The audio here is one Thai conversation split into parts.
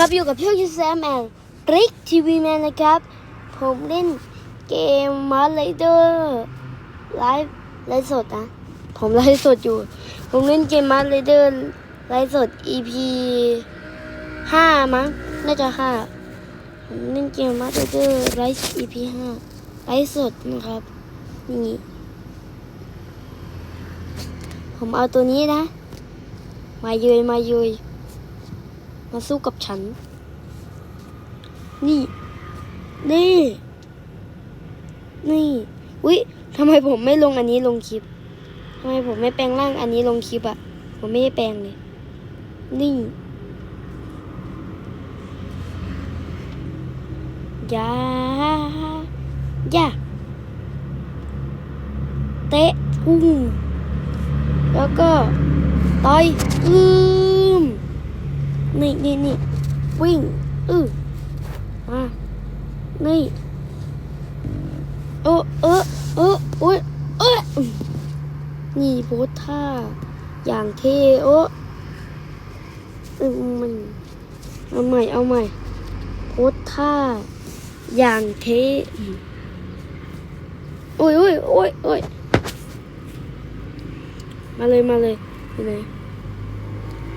ครับอยู่กับพี่ยูแซมแอนริกทีวีแมนนะครับ ผมเล่นเกมมาร์ไรเดอร์ไลฟ์ไลฟ์สดนะ ผมไลฟ์สดอยู่ ผมเล่นเกมมาร์ไรเดอร์ไลฟ์สด EP ห้ามั้งน่าจะห้าผมเล่นเกมมาร์ไรเดอร์ไลฟ์ EP ห้าไลฟ์สดนะครับนี่ผมเอาตัวนี้นะ มาเยยมาเยย มาสู้กับฉัน นี่ นี่ นี่อุ๊ยทำไมผมไม่ลงอันนี้ลงคลิปทำไมผมไม่แปลงร่างอันนี้ลงคลิปอะผมไม่ได้แปลงเลย นี่ยายาเตะทุ่งแล้วก็ต่อยอืม นี่นี่นี่วิ่งอือมานี่เออเออเออโอ้ยเออมนี่โพสท่า อย่างเท่โอเออมันเอาใหม่เอาใหม่โพสท่า อย่างเท่โอ้ยโอ้ยโอ้ยโอ้ยมาเลยมาเลยไปไหน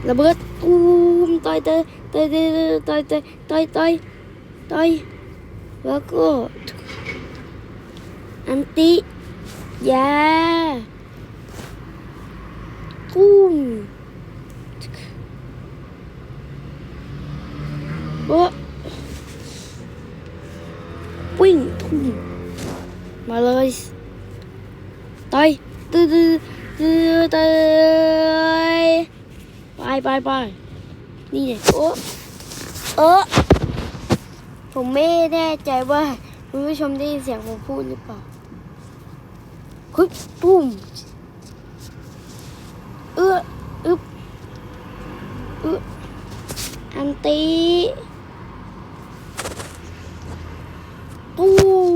ระเบิดตูมต่อยเตยต่ยเตยตยเตยต่ยต่ยต่ยแล้วก็อันติยาตุ้มโอ้ ไปไปไปนี่เนี่ยโอ้เออผมไม่แน่ใจว่าคุณผู้ชมได้ยินเสียงผมพูดหรือเปล่าคุดปุ้มเอออึบอึบอันตี้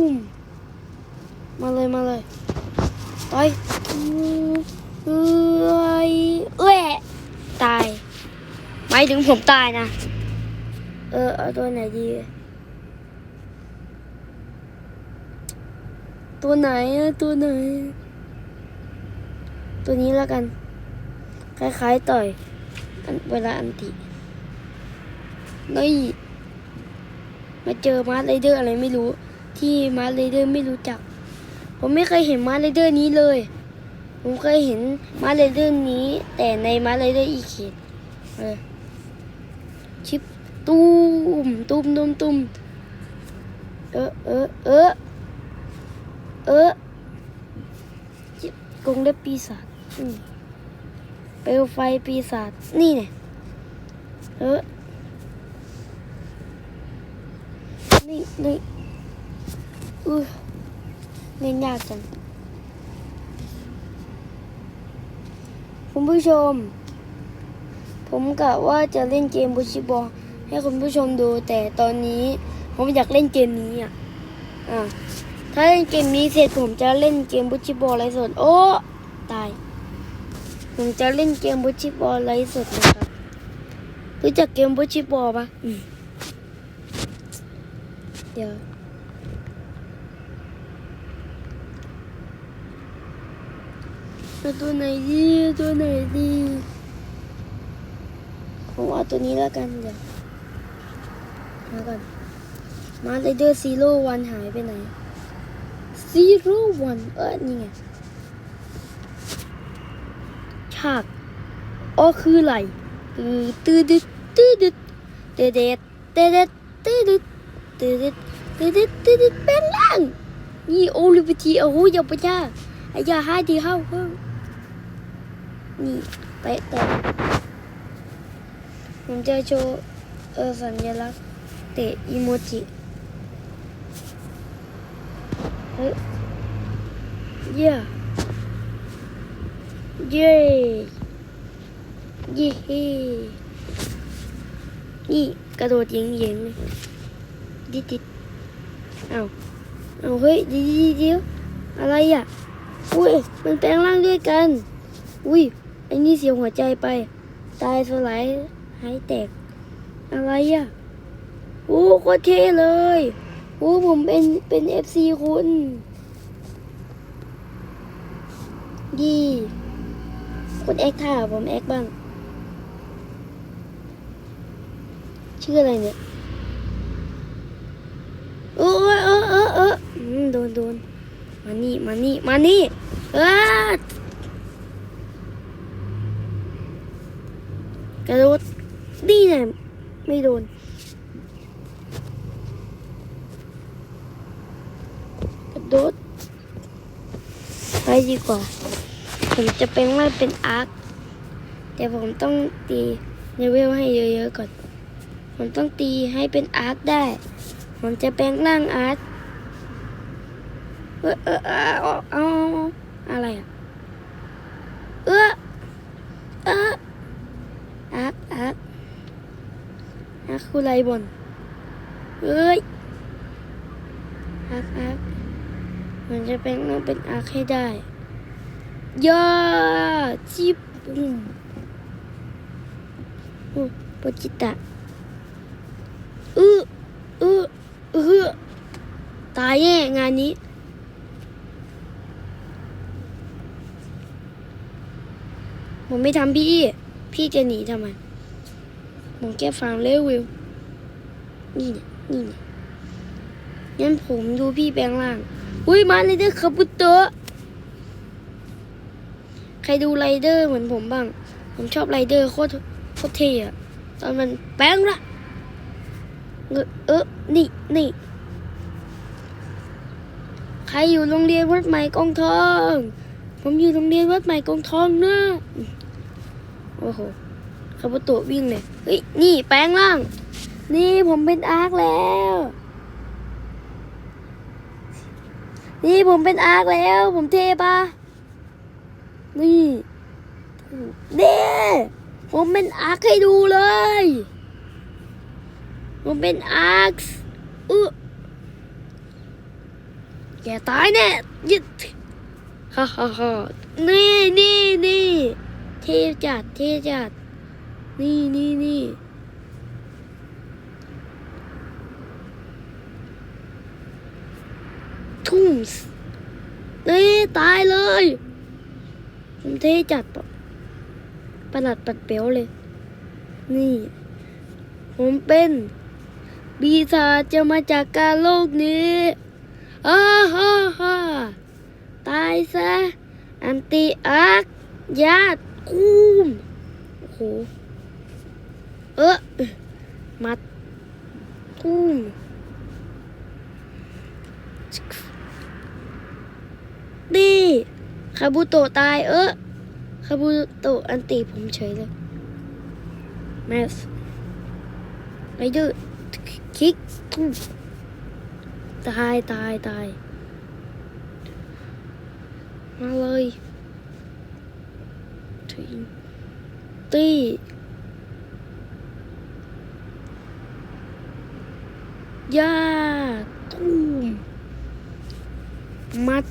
มมาเลยมาเลยต่อยอืมเอ้ยเอ้ย ตายหมายถึง ผมตายนะ เออ เอาตัวไหนดี ตัวไหนอะตัวไหน ตัวนี้แล้วกัน คล้ายๆต่อย อันเวลาอันตินี่มาเจอมาร์ไรเดอร์อะไรไม่รู้ ที่มาร์ไรเดอร์ไม่รู้จัก ผมไม่เคยเห็นมาร์ไรเดอร์นี้เลย ผมเคยเห็นมาร์ไรเดอร์นี้ แต่ในมาร์ไรเดอร์อีเขตเออ มตูมตูมตูมเออเออเออเออจิกรงเล็บปีศาจเปลวไฟปีศาจนี่เนี่ยเออนี่นี่อุ้เล่นยากจังคุณผู้ชม ผมกะว่าจะเล่นเกมบูชิบอล ให้คุณผู้ชมดูแต่ตอนนี้ผมอยากเล่นเกมนี้อะอ่าถ้าเล่นเกมนี้เสร็จผมจะเล่นเกมบูชิบอลไลฟ์สดโอ้ตาย ผมจะเล่นเกมบูชิบอลไลฟ์สดนะครับรู้จักเกมบูชิบอลปะเดี๋ยวตัวไหนดีตัวไหนดีผมเอาตัวนี้แล้วกันเดี๋ยว มาก่อนมาเลเดอร์ซีโร่วันหายไปไหนซีโร่วันเออนี่ไงฉากอ๋อคืออะไรตือตือดึดตือดึดเด็ดเด็ดเด็ดเด็ดตือดึดตือดึดตือดึดตือดึดแปลงร่างนี่โอลิเวทีโอ้โหอย่าไปจ้าไอ้ยาห้าดีเข้าเพิ่มนี่เตะเตะผมจะโชว์เออสัญลักษณ์ เตะอีโมจิ เฮ้ย เย่เย่เย่นี่กระโดดยิงยิงเลยดิดิเอาเอาเฮ้ยดียวเดียวอะไรอะ อุ้ย มันแปลงร่างด้วยกัน อุ้ยไอ้นี่เสียหัวใจไป ตายสลายหายแตก อะไรอะ โอ้โคตรเท่เลยโอ้ผมเป็นเป็นเอฟซีคุณยี่คุณเอ็กท่าผมเอ็กบ้าง ชื่ออะไรเนี่ยเออเออเออเอออืมโดนโดนมานี่มานี่มานี่เออกระโดดนี่เนี่ยไม่โดน กระโดด ไป ดีกว่า ผมจะเป็นว่าเป็นอาร์คแต่ผมต้องตีเลเวลให้เยอะๆก่อน ผมต้องตีให้เป็นอาร์คได้ ผมจะแปลงร่างอาร์คเออเออเออเอาออะไรอะเออเอออาร์คอาร์คอาร์คคืออะไรบนเอ้ยอาร์คอาร์คมันจะแปลงร่างเป็นอาร์คให้ได้ ย่าจิบปุ้มโอ้โปจิตะเออเออเออตายแน่งานนี้ ผมไม่ทำพี่ พี่จะหนีทำไมผมแค่ฟาร์มเลเวลนี่เนี่ยนี่เนี่ยงั้นผมดูพี่แปลงร่าง อุ้ยมาเลยเดอร์คาบุโตะ ใครดูไรเดอร์เหมือนผมบ้าง ผมชอบไรเดอร์โคตรโคตรเท่อะตอนมันแปลงร่างเออเออนี่นี่ใครอยู่โรงเรียนวัดใหม่กองทอง ผมอยู่โรงเรียนวัดใหม่กองทองนะโอ้โหคาบุโตะวิ่งเลยเฮ้ยนี่แปลงร่าง นี่ผมเป็นอาร์คแล้ว นี่ผมเป็นอาร์คแล้ว ผมเทปะ นี่เด้ผมเป็นอาร์คให้ดูเลย ผมเป็นอาร์คเออแกตายแน่ยึดฮ่าฮ่าฮ่านี่นี่นี่เทจัดเทจัด นี่นี่นี่ทุ่มส์นี่ตายเลย ผมเทจัดปะประหลัดปัดเปลวเลย นี่ ผมเป็นปีศาจจะมาจากการโลกนี้อ้าฮ่าฮ่าตายซะ อันติอาร์คญาติคูมโอ้โห เออมัดคูมดี คาบุโตตายเออคาบุโตอันติผมเฉยเลยแมสไปดื้อคิกตายตายตายมาเลยทีตียาทุ่มมัด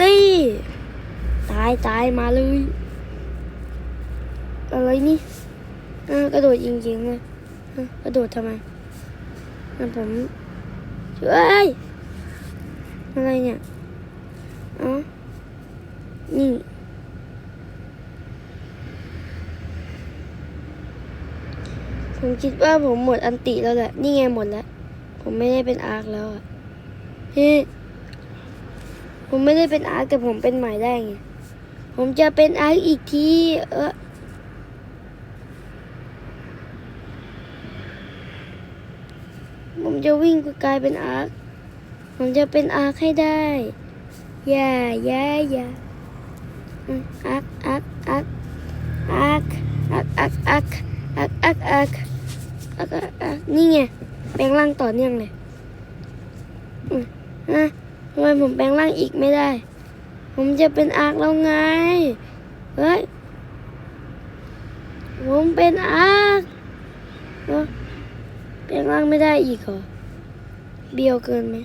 ตี ตายมาเลย อะไรนี่อ่ากระโดดจริงๆเลยอะกระโดดทำไมอะผมช่วยอะไรเนี่ยอ๋อนี่ผมคิดว่าผมหมดอันติแล้วแหละ นี่ไงหมดแล้ว ผมไม่ได้เป็นอาร์คแล้วอะเฮ้ผมไม่ได้เป็นอาร์คแต่ผมเป็นใหม่ได้ไง ผมจะเป็นอาร์อีกทีเออผมจะวิ่งกลายเป็นอาร์คผมจะเป็นอาร์คให้ได้อย่าอย่าอย่าอืมอาร์คอาร์คอาร์คอาร์คอาร์คอาร์คอาร์คอาร์คอาร์คอาร์คอาร์คอาร์คนี่ไงแปลงร่างต่อเนื่องเลยอืมอะทำไมผมแปลงร่างอีกไม่ได้ ผมจะเป็นอาร์คแล้วไง เฮ้ย ผมเป็นอาร์คเอ้อแปลงร่างไม่ได้อีกเหรอ เบียวเกินไหม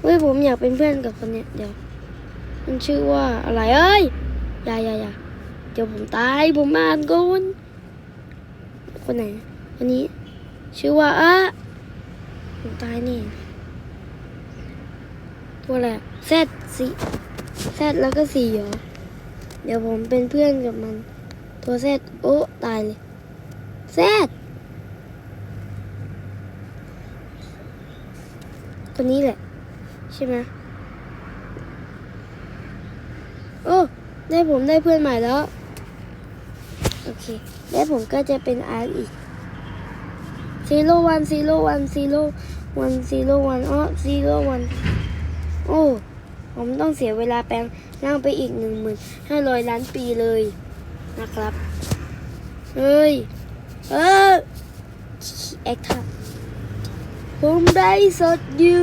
เฮ้ยผมอยากเป็นเพื่อนกับคนเนี้ยเดี๋ยว มันชื่อว่าอะไรเอ้ย อย่าอย่าอย่าเดี๋ยวผมตายผมมานก่อนคนไหนคนนี้ ชื่อว่าอะผมตายนี่ ตัวอะไรแซดสีแซดแล้วก็สีเหรอเดี๋ยวผมเป็นเพื่อนกับมัน ตัวแซดโอ้ตายเลยแซดตัวนี้แหละ ใช่ไหมโอ้ได้ผมได้เพื่อนใหม่แล้ว โอเค แล้วผมก็จะเป็นอาร์อีก zero one zero one zero one zero one อ๋อ zero one โอ้ ผมต้องเสียเวลาแปลงร่างไปอีกหนึ่งหมื่นห้าร้อยล้านปีเลยนะครับ เฮ้ย เออแอคท่าผมได้สดอยู่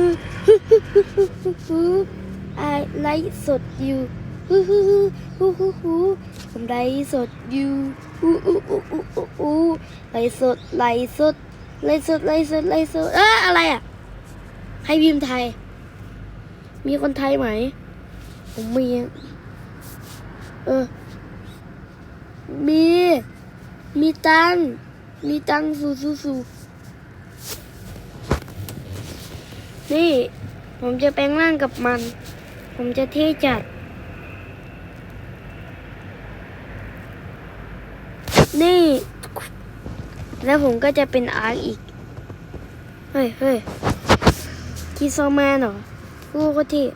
ไอไลฟ์สดอยู่ฮู้ฮู้ฮู้ฮู้ฮู้ผมไลฟ์สดอยู่อู้อู้อู้อู้อู้อู้ไลฟ์สดไลฟ์สดไลฟ์สดไลฟ์สดไลฟ์สดเอออะไรอะ ให้พิมพ์ไทย มีคนไทยไหม ผมมี เออ มี มีตัง มีตังสูสูสูนี่ ผมจะแปลงร่างกับมัน ผมจะเท่จัด นี่ แล้วผมก็จะเป็นอาร์อีก เฮ้ยเฮ้ยคิดโซแมนเหรอ กูก็ที่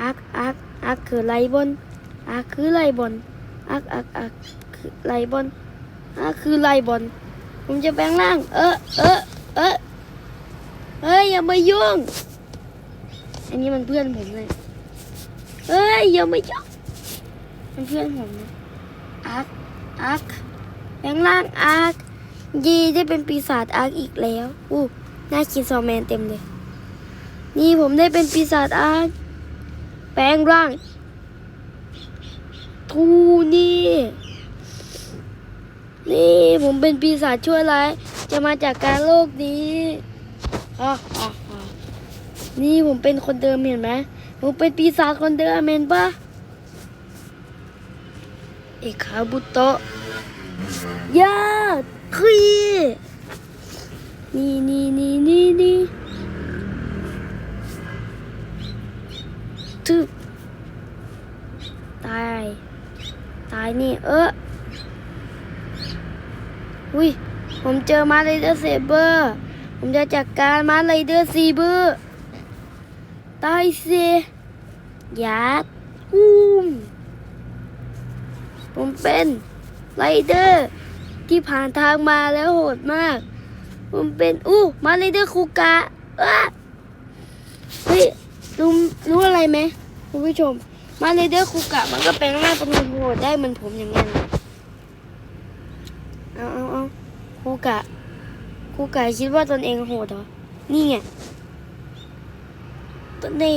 อาร์คอาร์คอาร์คคือไลบอนอาร์คคือไลบอนอาร์คอาร์คอาร์คคือไลบอนอาร์คคือไลบอนผมจะแปลงร่าง เออเออเออเฮ้ยอย่ามายุ่ง อันนี้มันเพื่อนผมเลยเฮ้ยอย่ามายุ่งมันเพื่อนผมนะอาร์คอาร์คแปลงร่างอาร์คยีได้เป็นปีศาจอาร์คอีกแล้ว อู้น้าคิดซอแมนเต็มเลย นี่ผมได้เป็นปีศาจอาร์คแปลงร่าง ทูนี่ นี่ผมเป็นปีศาจชั่วร้าย จะมาจากการโลกนี้อะอะอะนี่ผมเป็นคนเดิมเห็นไหมผมเป็นปีศาจคนเดิมเห็นปะเอกคาบุโตะยาคุยนี่นี่นี่นี่นี่ ทึบตาย ตายนี่ เอออุ้ยผมเจอมาไรเดอร์เซเบอร์ ผมจะจัดการมาไรเดอร์ซีเบอร์ตายเสียยัดอุ้มผมเป็นไรเดอร์ที่ผ่านทางมาแล้วโหดมาก ผมเป็น อู้ มาไรเดอร์คูกะอ้าเฮ้ย รู้รู้อะไรไหมคุณผู้ชม มาเลเดอร์คูกะมันก็แปลงร่างเป็นคนโหดได้เหมือนผมอย่างนั้นเอาเอาเอาคูกะคูกะคิดว่าตนเองโหดเหรอ นี่ไงตนนี่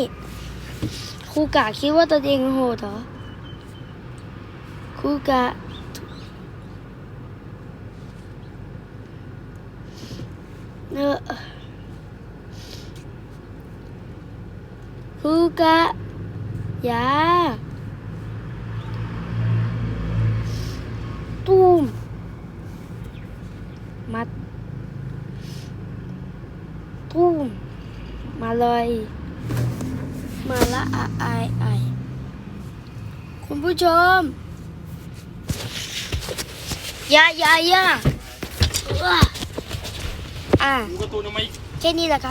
คูกะคิดว่าตนเองโหดเหรอคูกะเออ คูกะยาตูมมัดตูมมาเลย มาละอะไอไอคุณผู้ชมอยาอยาอยาอะดูการ์ตูนทำไม แค่นี้แหละครับ